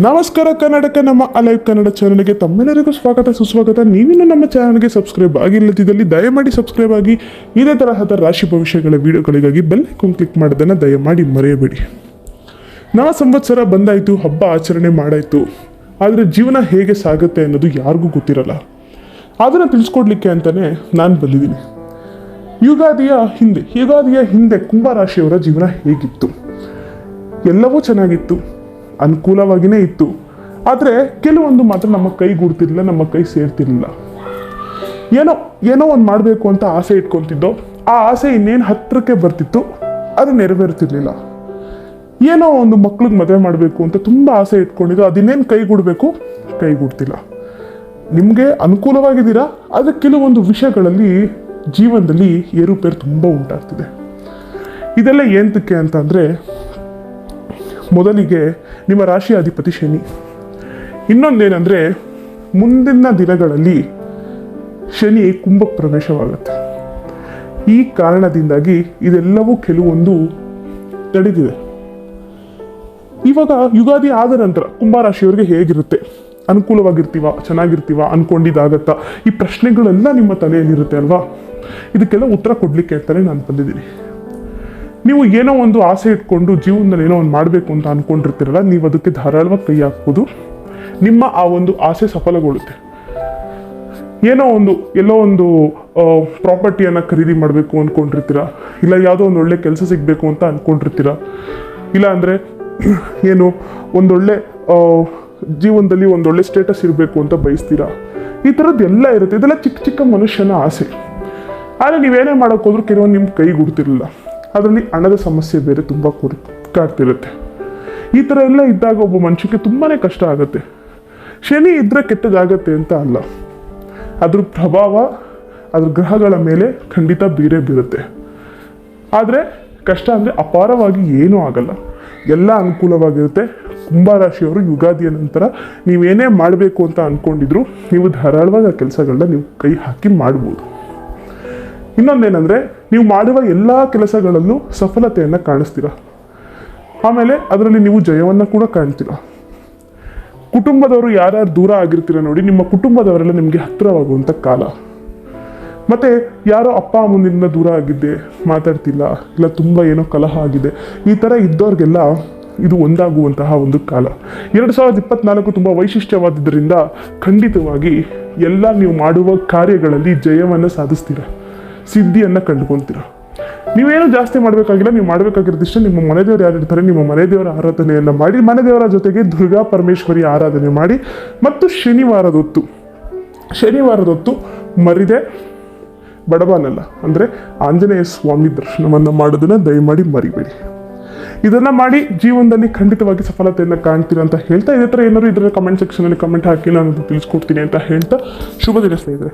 ನಮಸ್ಕಾರ ಕನ್ನಡಕ್ಕೆ ನಮ್ಮ ಅಲೈವ್ ಕನ್ನಡ ಚಾನಲ್ಗೆ ತಮ್ಮೆಲ್ಲರಿಗೂ ಸ್ವಾಗತ, ಸುಸ್ವಾಗತ. ನೀವಿನ್ನೂ ನಮ್ಮ ಚಾನಲ್ಗೆ ಸಬ್ಸ್ಕ್ರೈಬ್ ಆಗಿಲ್ಲದಿದ್ದಲ್ಲಿ ದಯಮಾಡಿ ಸಬ್ಸ್ಕ್ರೈಬ್ ಆಗಿ, ಇದೇ ತರಹದ ರಾಶಿ ಭವಿಷ್ಯಗಳ ವಿಡಿಯೋಗಳಿಗಾಗಿ ಬೆಲ್ ಐಕಾನ್ ಕ್ಲಿಕ್ ಮಾಡೋದನ್ನು ದಯಮಾಡಿ ಮರೆಯಬೇಡಿ. ನವ ಸಂವತ್ಸರ ಬಂದಾಯಿತು, ಹಬ್ಬ ಆಚರಣೆ ಮಾಡಾಯಿತು. ಆದರೆ ಜೀವನ ಹೇಗೆ ಸಾಗುತ್ತೆ ಅನ್ನೋದು ಯಾರಿಗೂ ಗೊತ್ತಿರಲ್ಲ. ಅದನ್ನು ತಿಳಿಸ್ಕೊಡ್ಲಿಕ್ಕೆ ಅಂತಲೇ ನಾನು ಬಂದಿದ್ದೀನಿ. ಯುಗಾದಿಯ ಹಿಂದೆ ಯುಗಾದಿಯ ಹಿಂದೆ ಕುಂಭ ರಾಶಿಯವರ ಜೀವನ ಹೇಗಿತ್ತು? ಎಲ್ಲವೂ ಚೆನ್ನಾಗಿತ್ತು. ಅನುಕೂಲವಾಗಿಯೇ ಇತ್ತು. ಆದರೆ ಕೆಲವೊಂದು ಮಾತ್ರ ನಮ್ಮ ಕೈ ಗುಡ್ತಿರ್ಲಿಲ್ಲ ನಮ್ಮ ಕೈ ಸೇರ್ತಿರ್ಲಿಲ್ಲ. ಏನೋ ಏನೋ ಒಂದು ಮಾಡಬೇಕು ಅಂತ ಆಸೆ ಇಟ್ಕೊತಿದ್ದೋ, ಆ ಆಸೆ ಇನ್ನೇನು ಹತ್ತಿರಕ್ಕೆ ಬರ್ತಿತ್ತು, ಅದು ನೆರವೇರ್ತಿರ್ಲಿಲ್ಲ. ಏನೋ ಒಂದು ಮಕ್ಳಿಗೆ ಮದುವೆ ಮಾಡಬೇಕು ಅಂತ ತುಂಬ ಆಸೆ ಇಟ್ಕೊಂಡಿದ್ದು, ಅದಿನ್ನೇನು ಕೈಗೂಡಬೇಕು ಕೈಗೂಡ್ತಿಲ್ಲ ನಿಮಗೆ ಅನುಕೂಲವಾಗಿದ್ದೀರಾ? ಆದರೆ ಕೆಲವೊಂದು ವಿಷಯಗಳಲ್ಲಿ ಜೀವನದಲ್ಲಿ ಏರುಪೇರು ತುಂಬ ಉಂಟಾಗ್ತಿದೆ. ಇದೆಲ್ಲ ಏಂತಕ್ಕೆ ಅಂತಂದರೆ ಮೊದಲಿಗೆ ನಿಮ್ಮ ರಾಶಿ ಅಧಿಪತಿ ಶನಿ. ಇನ್ನೊಂದೇನೆಂದರೆ, ಮುಂದಿನ ದಿನಗಳಲ್ಲಿ ಶನಿ ಕುಂಭ ಪ್ರವೇಶವಾಗುತ್ತೆ ಈ ಕಾರಣದಿಂದಾಗಿ ಇದೆಲ್ಲವೂ ಕೆಲವೊಂದು ತಡೆದಿದೆ ಇವಾಗ ಯುಗಾದಿ ಆದ ನಂತರ ಕುಂಭರಾಶಿಯವರಿಗೆ ಹೇಗಿರುತ್ತೆ? ಅನುಕೂಲವಾಗಿರ್ತೀವ? ಚೆನ್ನಾಗಿರ್ತೀವ? ಅನ್ಕೊಂಡಿದ್ದಾಗತ್ತಾ? ಈ ಪ್ರಶ್ನೆಗಳೆಲ್ಲ ನಿಮ್ಮ ತಲೆಯಲ್ಲಿರುತ್ತೆ ಅಲ್ವಾ? ಇದಕ್ಕೆಲ್ಲ ಉತ್ತರ ಕೊಡಲಿಕ್ಕೆ ಅಂತಲೇ ನಾನು ಬಂದಿದ್ದೀನಿ. ನೀವು ಏನೋ ಒಂದು ಆಸೆ ಇಟ್ಕೊಂಡು ಜೀವನದಲ್ಲಿ ಏನೋ ಒಂದು ಮಾಡಬೇಕು ಅಂತ ಅಂದ್ಕೊಂಡಿರ್ತೀರಲ್ಲ ನೀವು ಅದಕ್ಕೆ ಧಾರಾಳವಾಗಿ ಕೈ ಹಾಕ್ಬೋದು. ನಿಮ್ಮ ಆ ಒಂದು ಆಸೆ ಸಫಲಗೊಳ್ಳುತ್ತೆ. ಏನೋ ಒಂದು, ಎಲ್ಲೋ ಒಂದು ಪ್ರಾಪರ್ಟಿಯನ್ನು ಖರೀದಿ ಮಾಡಬೇಕು ಅಂದ್ಕೊಂಡಿರ್ತೀರ ಇಲ್ಲ ಯಾವುದೋ ಒಂದು ಒಳ್ಳೆ ಕೆಲಸ ಸಿಗಬೇಕು ಅಂತ ಅಂದ್ಕೊಂಡಿರ್ತೀರ ಇಲ್ಲ ಅಂದರೆ ಏನು ಒಂದೊಳ್ಳೆ ಜೀವನದಲ್ಲಿ ಒಂದೊಳ್ಳೆ ಸ್ಟೇಟಸ್ ಇರಬೇಕು ಅಂತ ಬಯಸ್ತೀರಾ? ಈ ಥರದ್ದು ಎಲ್ಲ ಇರುತ್ತೆ. ಇದೆಲ್ಲ ಚಿಕ್ಕ ಚಿಕ್ಕ ಮನುಷ್ಯನ ಆಸೆ. ಆದರೆ ನೀವೇನೇ ಮಾಡೋಕ್ಕೋದ್ರೂ ಕೆಲವೊಂದು ನಿಮ್ಮ ಕೈಗೂಡ್ತಿರಲಿಲ್ಲ ಅದರಲ್ಲಿ ಹಣದ ಸಮಸ್ಯೆ ಬೇರೆ ತುಂಬ ಕುರಿ ಕಾಡ್ತಿರುತ್ತೆ ಈ ಥರ ಎಲ್ಲ ಇದ್ದಾಗ ಒಬ್ಬ ಮನುಷ್ಯಕ್ಕೆ ತುಂಬಾ ಕಷ್ಟ ಆಗುತ್ತೆ. ಶನಿ ಇದ್ದರೆ ಕೆಟ್ಟದಾಗತ್ತೆ ಅಂತ ಅಲ್ಲ. ಅದ್ರ ಪ್ರಭಾವ, ಅದ್ರ ಗ್ರಹಗಳ ಮೇಲೆ ಖಂಡಿತ ಬೀರೇ ಬೀರುತ್ತೆ. ಆದರೆ ಕಷ್ಟ ಅಂದರೆ ಅಪಾರವಾಗಿ ಏನೂ ಆಗಲ್ಲ. ಎಲ್ಲ ಅನುಕೂಲವಾಗಿರುತ್ತೆ. ಕುಂಭರಾಶಿಯವರು ಯುಗಾದಿಯ ನಂತರ ನೀವೇನೇ ಮಾಡಬೇಕು ಅಂತ ಅಂದ್ಕೊಂಡಿದ್ರು ನೀವು ಧಾರಾಳವಾಗಿ ಆ ಕೆಲಸಗಳನ್ನ ನೀವು ಕೈ ಹಾಕಿ ಮಾಡ್ಬೋದು. ಇನ್ನೊಂದೇನೆಂದರೆ ನೀವು ಮಾಡುವ ಎಲ್ಲ ಕೆಲಸಗಳಲ್ಲೂ ಸಫಲತೆಯನ್ನು ಕಾಣಿಸ್ತೀರ. ಆಮೇಲೆ ಅದರಲ್ಲಿ ನೀವು ಜಯವನ್ನು ಕೂಡ ಕಾಣ್ತೀರ. ಕುಟುಂಬದವರು ಯಾರ್ಯಾರು ದೂರ ಆಗಿರ್ತೀರ ನೋಡಿ, ನಿಮ್ಮ ಕುಟುಂಬದವರೆಲ್ಲ ನಿಮಗೆ ಹತ್ತಿರವಾಗುವಂಥ ಕಾಲ. ಮತ್ತೆ ಯಾರೋ ಅಪ್ಪ ಅಮ್ಮನಿಂದ ದೂರ ಆಗಿದ್ದೆ, ಮಾತಾಡ್ತಿಲ್ಲ, ಇಲ್ಲ ತುಂಬ ಏನೋ ಕಲಹ ಆಗಿದೆ, ಈ ಥರ ಇದ್ದವ್ರಿಗೆಲ್ಲ ಇದು ಒಂದಾಗುವಂತಹ ಒಂದು ಕಾಲ. ಎರಡು ಸಾವಿರದ ಇಪ್ಪತ್ನಾಲ್ಕು ತುಂಬ ವೈಶಿಷ್ಟ್ಯವಾದ್ದರಿಂದ ಖಂಡಿತವಾಗಿ ಎಲ್ಲ ನೀವು ಮಾಡುವ ಕಾರ್ಯಗಳಲ್ಲಿ ಜಯವನ್ನು ಸಾಧಿಸ್ತೀರ. ಸಿದ್ಧಿಯನ್ನು ಕಂಡುಕೊಳ್ತೀರ ನೀವೇನು ಜಾಸ್ತಿ ಮಾಡಬೇಕಾಗಿಲ್ಲ, ನೀವು ಮಾಡಬೇಕಾಗಿರೋದಿಷ್ಟ ನಿಮ್ಮ ಮನೆ ದೇವರು ಯಾರು ಇರ್ತಾರೆ, ನಿಮ್ಮ ಮನೆ ದೇವರ ಆರಾಧನೆಯನ್ನು ಮಾಡಿ ಮನೆ ದೇವರ ಜೊತೆಗೆ ದುರ್ಗಾ ಪರಮೇಶ್ವರಿ ಆರಾಧನೆ ಮಾಡಿ, ಮತ್ತು ಶನಿವಾರದ ಹೊತ್ತು ಶನಿವಾರದ ಹೊತ್ತು ಮರಿದೆ ಬಡವನಲ್ಲ ಅಂದರೆ ಆಂಜನೇಯ ಸ್ವಾಮಿ ದರ್ಶನವನ್ನು ಮಾಡೋದನ್ನು ದಯಮಾಡಿ ಮರಿಬೇಡಿ. ಇದನ್ನ ಮಾಡಿ ಜೀವನದಲ್ಲಿ ಖಂಡಿತವಾಗಿ ಸಫಲತೆಯನ್ನು ಕಾಣ್ತೀರ ಅಂತ ಹೇಳ್ತಾ, ಇದೇ ಥರ ಏನಾದ್ರು ಇದರ ಕಮೆಂಟ್ ಸೆಕ್ಷನಲ್ಲಿ ಕಮೆಂಟ್ ಹಾಕಿ, ನಾನು ತಿಳಿಸ್ಕೊಡ್ತೀನಿ ಅಂತ ಹೇಳ್ತಾ, ಶುಭ ದಿನ ಸ್ನೇಹಿತರೆ